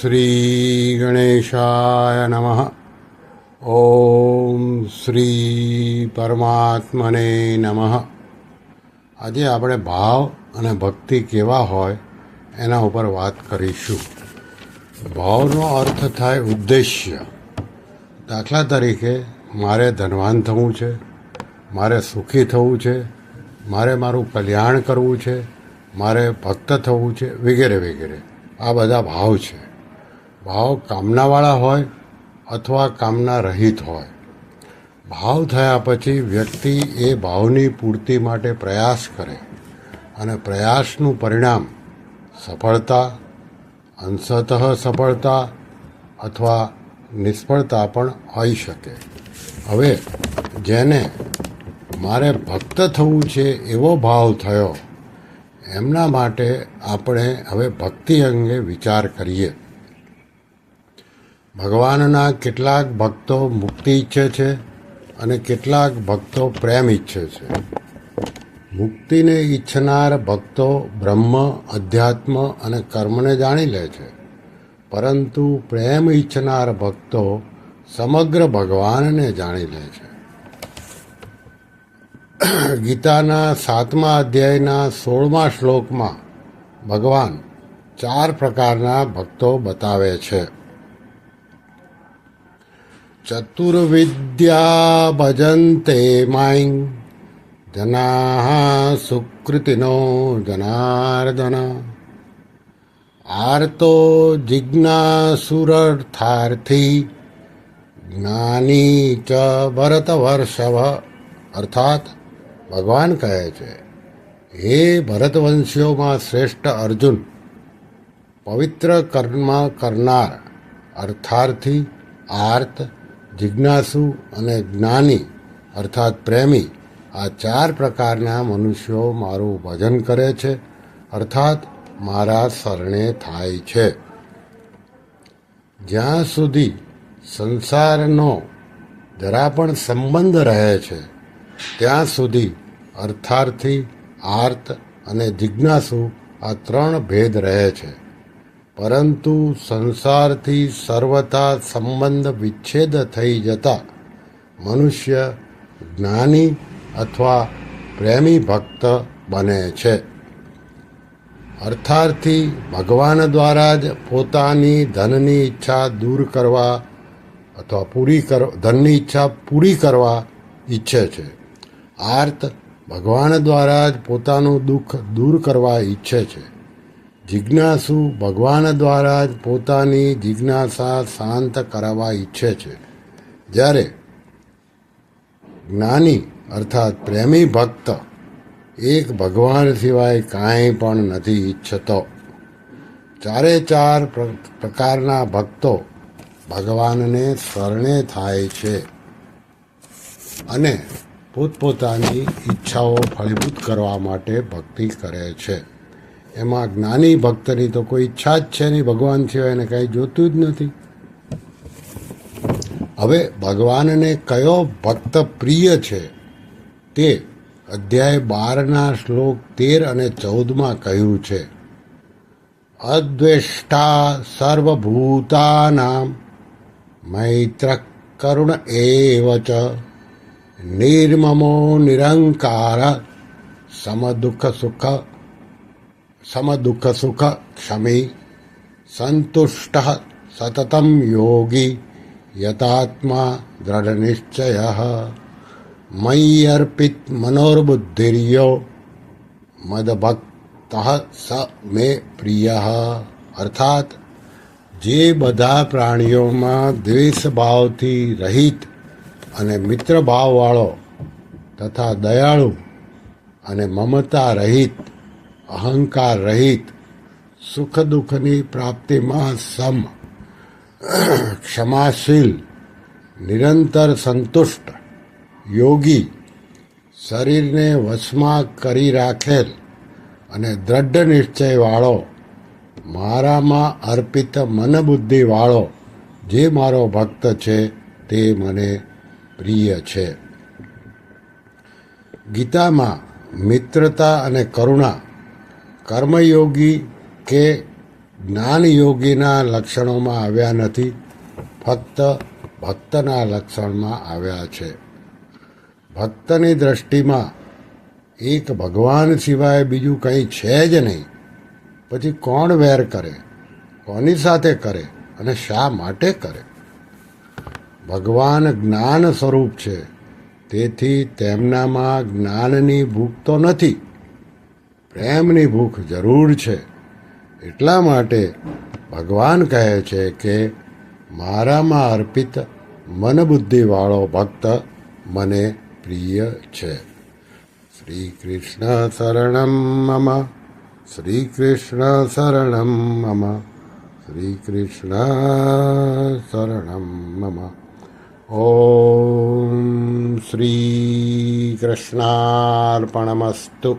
શ્રી ગણેશાય નમઃ ઓમ શ્રી પરમાત્મને નમઃ આજે આપણે ભાવ અને ભક્તિ કેવા હોય એના ઉપર વાત કરીશું. ભાવનો અર્થ થાય ઉદ્દેશ્ય. દાખલા તરીકે, મારે ધનવાન થવું છે, મારે સુખી થવું છે, મારે મારું કલ્યાણ કરવું છે, મારે ભક્ત થવું છે, વગેરે વગેરે. આ બધા ભાવ છે. ભાવ કામનાવાળા હોય અથવા કામના રહિત હોય. ભાવ થયા પછી વ્યક્તિ એ ભાવની પૂર્તિ માટે પ્રયાસ કરે અને પ્રયાસનું પરિણામ સફળતા, અંશતઃ સફળતા અથવા નિષ્ફળતા પણ હોઈ શકે. હવે જેને મારે ભક્ત થવું છે એવો ભાવ થયો, એમના માટે આપણે હવે ભક્તિ અંગે વિચાર કરીએ. ભગવાનના કેટલાક ભક્તો મુક્તિ ઈચ્છે છે અને કેટલાક ભક્તો પ્રેમ ઈચ્છે છે. મુક્તિને ઈચ્છનાર ભક્તો બ્રહ્મ, અધ્યાત્મ અને કર્મને જાણી લે છે. પરંતુ પ્રેમ ઈચ્છનાર ભક્તો સમગ્ર ભગવાનને જાણી લે છે. ગીતાના સાતમા અધ્યાયના સોળમા શ્લોકમાં ભગવાન ચાર પ્રકારના ભક્તો બતાવે છે. ચતુર્વિદ્યા ભજંતે માઈ જના સુકૃતિનો જનાર્દન આર્તો જિજ્ઞાસુરર્થાર્થી જ્ઞાની ચ ભરતવર્ષવ અર્થાત ભગવાન કહે છે હે ભરતવંશીઓમાં શ્રેષ્ઠ અર્જુન પવિત્ર કર્મ કરનાર અર્થાર્થી આર્ત જિજ્ઞાસુ અને જ્ઞાની, અર્થાત પ્રેમી, આ ચાર પ્રકારના મનુષ્યો મારું ભજન કરે છે, અર્થાત મારા શરણે થાય છે. જ્યાં સુધી સંસારનો જરા પણ સંબંધ રહે છે, ત્યાં સુધી અર્થાર્થી, આર્ત અને જિજ્ઞાસુ આ ત્રણ ભેદ રહે છે. પરંતુ સંસારથી સર્વથા સંબંધ વિચ્છેદ થઈ જતા મનુષ્ય જ્ઞાની અથવા પ્રેમી ભક્ત બને છે. અર્થાર્થી ભગવાન દ્વારા જ પોતાની ધનની ઈચ્છા દૂર કરવા અથવા પૂરી કર, ધનની ઈચ્છા પૂરી કરવા ઈચ્છે છે. આર્ત ભગવાન દ્વારા જ પોતાનું દુઃખ દૂર કરવા ઈચ્છે છે. જિજ્ઞાસુ ભગવાન દ્વારા જ પોતાની જિજ્ઞાસા શાંત કરાવવા ઈચ્છે છે. જ્યારે જ્ઞાની અર્થાત પ્રેમી ભક્ત એક ભગવાન સિવાય કાંઈ પણ નથી ઈચ્છતો. ચારે ચાર પ્રકારના ભક્તો ભગવાનને શરણે થાય છે અને પોતપોતાની ઈચ્છાઓ ફળીભૂત કરવા માટે ભક્તિ કરે છે. એમાં જ્ઞાની ભક્તની તો કોઈ ઈચ્છા જ છે નહીં. ભગવાન સિવાય એને કાંઈ જોતું જ નથી. હવે ભગવાનને કયો ભક્ત પ્રિય છે તે અધ્યાય બારના શ્લોક તેર અને ચૌદમાં કહ્યું છે, અદ્વેષ્ટા સર્વભૂતાનામ મૈત્ર કરુણ એવ ચ નિર્મમો નિરંકાર સમદુઃખ સુખ સમદુઃખ सन्तुष्टः सततं સંતુષ્ટ સતતમ યોગી યતાત્મા मनोर्बुद्धिर्यो મદભક્ત સ મે પ્રિય અર્થાત જે બધા પ્રાણીઓમાં દ્વેષ ભાવથી રહિત અને મિત્ર ભાવવાળો તથા દયાળુ અને મમતા રહિત અહંકાર રહિત સુખ દુઃખની પ્રાપ્તિમાં સમ ક્ષમાશીલ, નિરંતર સંતુષ્ટ, યોગી, શરીરને વશમાં કરી રાખેલ અને દ્રઢ નિશ્ચયવાળો મારામાં અર્પિત મનબુદ્ધિવાળો જે મારો ભક્ત છે તે મને પ્રિય છે. ગીતામાં મિત્રતા અને કરુણા કર્મયોગી કે જ્ઞાન યોગીના લક્ષણોમાં આવ્યા નથી, ફક્ત ભક્તના લક્ષણમાં આવ્યા છે. ભક્તની દ્રષ્ટિમાં એક ભગવાન સિવાય બીજું કંઈ છે જ નહીં. પછી કોણ વેર કરે? કોની સાથે કરે? અને શા માટે કરે? ભગવાન જ્ઞાન સ્વરૂપ છે. તેથી તેમનામાં જ્ઞાનની ભૂખ તો નથી. પ્રેમની ભૂખ જરૂર છે. એટલા માટે ભગવાન કહે છે કે, મારામાં અર્પિત મનબુદ્ધિવાળો ભક્ત મને પ્રિય છે. શ્રી કૃષ્ણ શરણમ મમ. શ્રી કૃષ્ણ શરણમ મમ. શ્રી કૃષ્ણ શરણમ મમ. ઓમ શ્રી કૃષ્ણાર્પણમસ્તુ